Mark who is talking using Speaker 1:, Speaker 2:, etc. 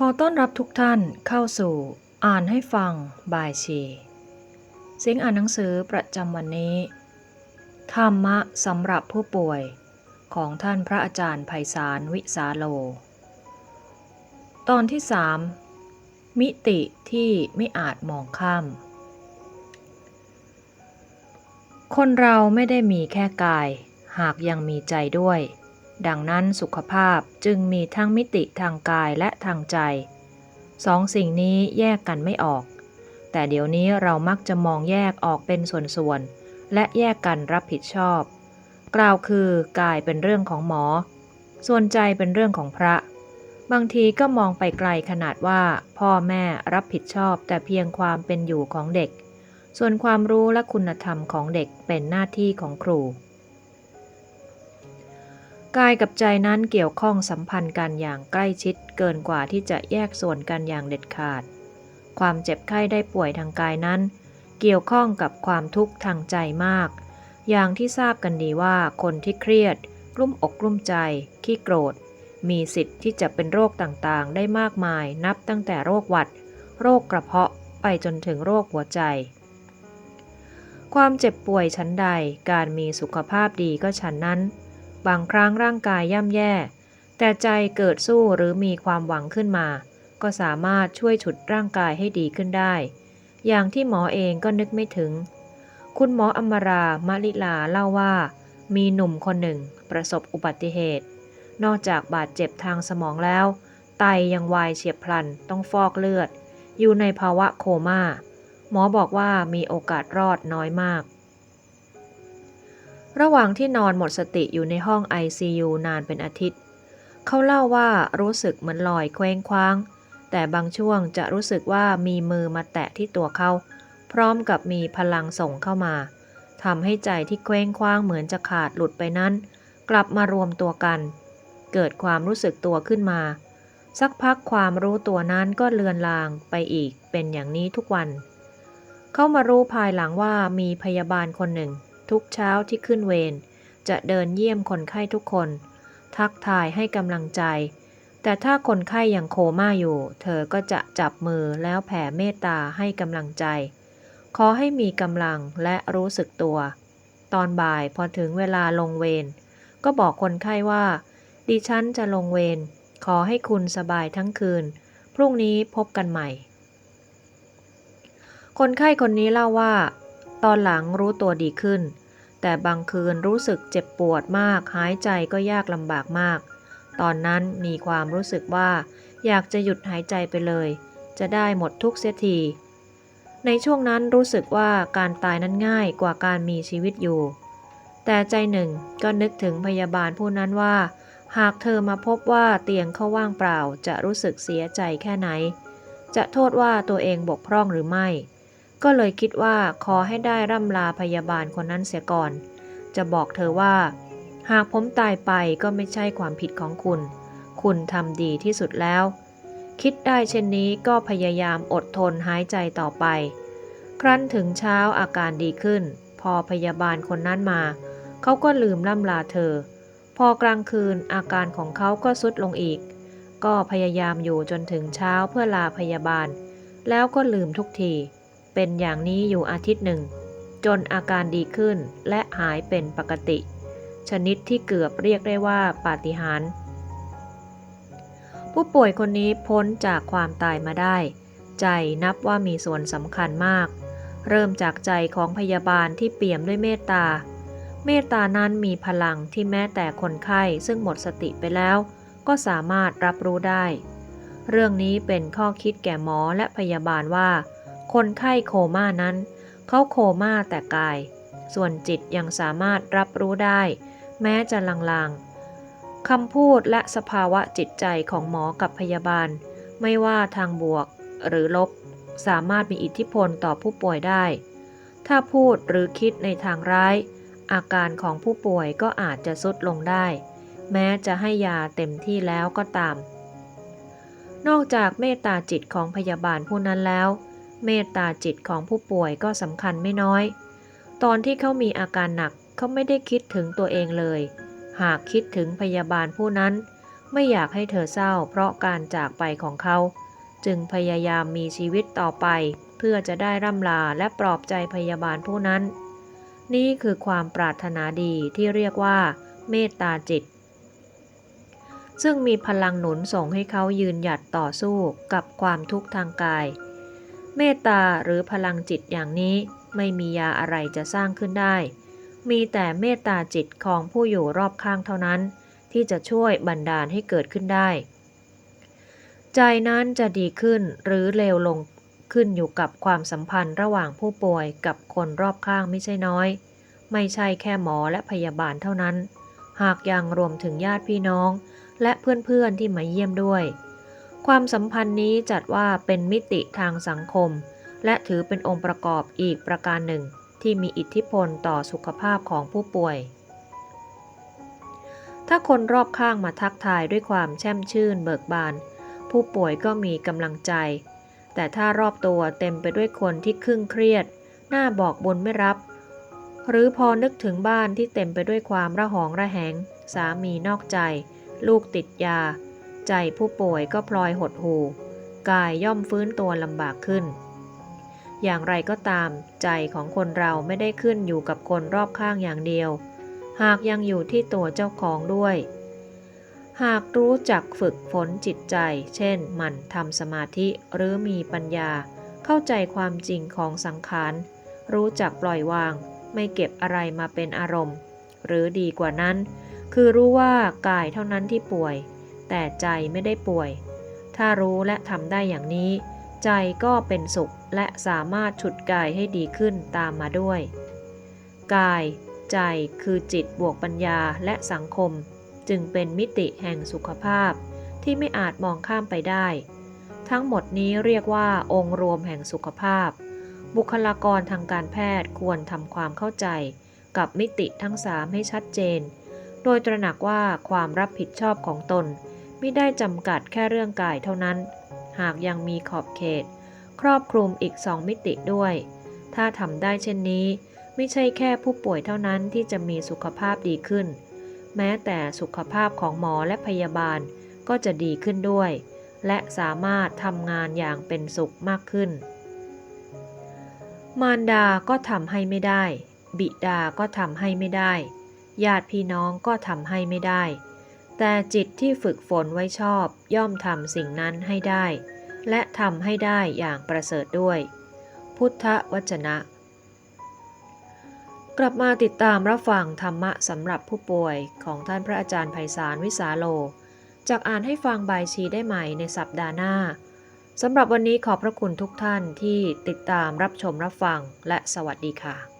Speaker 1: ขอต้อนรับทุกท่านเข้าสู่อ่านให้ฟังบายชีเสียงอ่านหนังสือประจำวันนี้ ธรรมะสำหรับผู้ป่วยของท่านพระอาจารย์ไพศาลวิสาโล ตอนที่สามมิติที่ไม่อาจมองข้าม คนเราไม่ได้มีแค่กาย หากยังมีใจด้วย ดังนั้นสุขภาพจึงมีทั้งมิติทางกายและทางใจ สองสิ่งนี้แยกกันไม่ออก แต่เดี๋ยวนี้เรามักจะมองแยกออกเป็นส่วนๆ และแยกกันรับผิดชอบ กล่าวคือกายเป็นเรื่องของหมอ ส่วนใจเป็นเรื่องของพระ บางทีก็มองไปไกลขนาดว่า พ่อแม่รับผิดชอบแต่เพียงความเป็นอยู่ของเด็ก ส่วนความรู้และคุณธรรมของเด็กเป็นหน้าที่ของครู กายกับใจนั้นเกี่ยวข้องสัมพันธ์กันอย่างใกล้ชิดเกินกว่าที่จะแยกส่วนกันอย่างเด็ดขาด ความเจ็บไข้ได้ป่วยทางกายนั้น เกี่ยวข้องกับความทุกข์ทางใจมาก อย่างที่ทราบกันดีว่าคนที่เครียดกลุ้มอกกลุ้มใจ ขี้โกรธ มีสิทธิ์ที่จะเป็นโรคต่างๆ ได้มากมายนับตั้งแต่โรคหวัด โรคกระเพาะไปจนถึงโรคหัวใจ ความเจ็บป่วยชั้นใดการมีสุขภาพดีก็ฉันนั้น บางครั้งร่างกายย่ำแย่ แต่ใจเกิดสู้หรือมีความหวังขึ้นมา ก็สามารถช่วยฉุดร่างกายให้ดีขึ้นได้ อย่างที่หมอเองก็นึกไม่ถึง คุณหมออมรามลิลาเล่าว่า มีหนุ่มคนหนึ่งประสบอุบัติเหตุ นอกจากบาดเจ็บทางสมองแล้ว ไตยังวายเฉียบพลันต้องฟอกเลือด อยู่ในภาวะโคมา่าหมอบอกว่ามีโอกาสรอดน้อยมาก ระหว่างที่นอนหมดสติอยู่ในห้อง ICU นานเป็นอาทิตย์ เขาเล่าว่ารู้สึกเหมือนลอยเคว้งคว้าง แต่บางช่วงจะรู้สึกว่ามีมือมาแตะที่ตัวเขา พร้อมกับมีพลังส่งเข้ามาทำให้ใจที่เคว้งคว้างเหมือนจะขาดหลุดไปนั้น กลับมารวมตัวกัน เกิดความรู้สึกตัวขึ้นมา สักพักความรู้ตัวนั้นก็เลือนลางไปอีกเป็นอย่างนี้ทุกวัน เขามารู้ภายหลังว่ามีพยาบาลคนหนึ่ง ทุกเช้าที่ขึ้นเวรจะเดินเยี่ยมคนไข้ทุกคน ทักทายให้กำลังใจ แต่ถ้าคนไข้ยังโคม่าอยู่ เธอก็จะจับมือแล้วแผ่เมตตาให้กำลังใจ ขอให้มีกำลังและรู้สึกตัว ตอนบ่ายพอถึงเวลาลงเวรก็บอกคนไข้ว่า ดิฉันจะลงเวรขอให้คุณสบายทั้งคืน พรุ่งนี้พบกันใหม่ คนไข้คนนี้เล่าว่า ตอนหลังรู้ตัวดีขึ้น แต่บางคืนรู้สึกเจ็บปวดมาก หายใจก็ยากลำบากมาก ตอนนั้นมีความรู้สึกว่า อยากจะหยุดหายใจไปเลย จะได้หมดทุกเสียที ในช่วงนั้นรู้สึกว่าการตายนั้นง่ายกว่าการมีชีวิตอยู่ แต่ใจหนึ่งก็นึกถึงพยาบาลผู้นั้นว่า หากเธอมาพบว่าเตียงเขาว่างเปล่าจะรู้สึกเสียใจแค่ไหน จะโทษว่าตัวเองบกพร่องหรือไม่ ก็เลยคิดว่าขอให้ได้ร่ำลาพยาบาลคนนั้นเสียก่อน จะบอกเธอว่า หากผมตายไปก็ไม่ใช่ความผิดของคุณ คุณทำดีที่สุดแล้ว คิดได้เช่นนี้ก็พยายามอดทนหายใจต่อไป ครั้นถึงเช้าอาการดีขึ้น พอพยาบาลคนนั้นมา เขาก็ลืมล่ำลาเธอ พอกลางคืนอาการของเขาก็สุดลงอีก ก็พยายามอยู่จนถึงเช้าเพื่อลาพยาบาล แล้วก็ลืมทุกที เป็นอย่างนี้อยู่อาทิตย์หนึ่ง จนอาการดีขึ้นและหายเป็นปกติ ชนิดที่เกือบเรียกได้ว่าปาฏิหาริย์ผู้ป่วยคนนี้พ้นจากความตายมาได้ ใจนับว่ามีส่วนสำคัญมาก เริ่มจากใจของพยาบาลที่เปี่ยมด้วยเมตตา เมตตานั้นมีพลังที่แม้แต่คนไข้ซึ่งหมดสติไปแล้ว ก็สามารถรับรู้ได้ เรื่องนี้เป็นข้อคิดแก่หมอและพยาบาลว่า คนไข้โคม่านั้น เขาโคม่าแต่กาย ส่วนจิตยังสามารถรับรู้ได้ แม้จะลางๆคำพูดและสภาวะจิตใจของหมอกับพยาบาล ไม่ว่าทางบวกหรือลบ สามารถมีอิทธิพลต่อผู้ป่วยได้ ถ้าพูดหรือคิดในทางร้าย อาการของผู้ป่วยก็อาจจะสุดลงได้ แม้จะให้ยาเต็มที่แล้วก็ตามนอกจากเมตตาจิตของพยาบาลผู้นั้นแล้ว เมตตาจิตของผู้ป่วยก็สำคัญไม่น้อย ตอนที่เขามีอาการหนักเขาไม่ได้คิดถึงตัวเองเลย หากคิดถึงพยาบาลผู้นั้น ไม่อยากให้เธอเศร้าเพราะการจากไปของเขา จึงพยายามมีชีวิตต่อไป เพื่อจะได้ร่ำลาและปลอบใจพยาบาลผู้นั้น นี่คือความปรารถนาดีที่เรียกว่า เมตตาจิตซึ่งมีพลังหนุนส่งให้เขายืนหยัดต่อสู้กับความทุกข์ทางกาย เมตตาหรือพลังจิตอย่างนี้ไม่มียาอะไรจะสร้างขึ้นได้ มีแต่เมตตาจิตของผู้อยู่รอบข้างเท่านั้น ที่จะช่วยบันดาลให้เกิดขึ้นได้ ใจนั้นจะดีขึ้นหรือเลวลงขึ้นอยู่กับความสัมพันธ์ระหว่างผู้ป่วยกับคนรอบข้างไม่ใช่น้อย ไม่ใช่แค่หมอและพยาบาลเท่านั้น หากยังรวมถึงญาติพี่น้อง และเพื่อนๆที่มาเยี่ยมด้วย ความสัมพันธ์นี้จัดว่าเป็นมิติทางสังคม และถือเป็นองค์ประกอบอีกประการหนึ่ง ที่มีอิทธิพลต่อสุขภาพของผู้ป่วย ถ้าคนรอบข้างมาทักทายด้วยความแช่มชื่นเบิกบาน ผู้ป่วยก็มีกำลังใจ แต่ถ้ารอบตัวเต็มไปด้วยคนที่ครึ่งเครียด หน้าบอกบนไม่รับ หรือพอนึกถึงบ้านที่เต็มไปด้วยความระหองระแหง สามีนอกใจ ลูกติดยา ใจผู้ป่วยก็พลอยหดหู่กายย่อมฟื้นตัวลำบากขึ้น อย่างไรก็ตามใจของคนเราไม่ได้ขึ้นอยู่กับคนรอบข้างอย่างเดียว หากยังอยู่ที่ตัวเจ้าของด้วย หากรู้จักฝึกฝนจิตใจ เช่นหมั่นทำสมาธิหรือมีปัญญา เข้าใจความจริงของสังขาร รู้จักปล่อยวาง ไม่เก็บอะไรมาเป็นอารมณ์ หรือดีกว่านั้น คือรู้ว่ากายเท่านั้นที่ป่วย แต่ใจไม่ได้ป่วย ถ้ารู้และทำได้อย่างนี้ ใจก็เป็นสุขและสามารถฉุดกายให้ดีขึ้นตามมาด้วย กาย ใจคือจิตบวกปัญญาและสังคม จึงเป็นมิติแห่งสุขภาพที่ไม่อาจมองข้ามไปได้ ทั้งหมดนี้เรียกว่าองค์รวมแห่งสุขภาพ บุคลากรทางการแพทย์ควรทำความเข้าใจกับมิติทั้งสามให้ชัดเจน โดยตระหนักว่าความรับผิดชอบของตน ไม่ได้จำกัดแค่เรื่องกายเท่านั้น หากยังมีขอบเขต ครอบคลุมอีกสองมิติด้วย ถ้าทำได้เช่นนี้ ไม่ใช่แค่ผู้ป่วยเท่านั้นที่จะมีสุขภาพดีขึ้น แม้แต่สุขภาพของหมอและพยาบาลก็จะดีขึ้นด้วย และสามารถทำงานอย่างเป็นสุขมากขึ้น มารดาก็ทำให้ไม่ได้ บิดาก็ทำให้ไม่ได้ ญาติพี่น้องก็ทำให้ไม่ได้ แต่จิตที่ฝึกฝนไว้ชอบย่อมทำสิ่งนั้นให้ได้ และทำให้ได้อย่างประเสริฐด้วย พุทธวจนะ กลับมาติดตามรับฟังธรรมะสำหรับผู้ป่วยของท่านพระอาจารย์ไพศาลวิสาโลจากอ่านให้ฟังใบชีได้ใหม่ในสัปดาห์หน้าสำหรับวันนี้ขอบพระคุณทุกท่านที่ติดตามรับชมรับฟังและสวัสดีค่ะ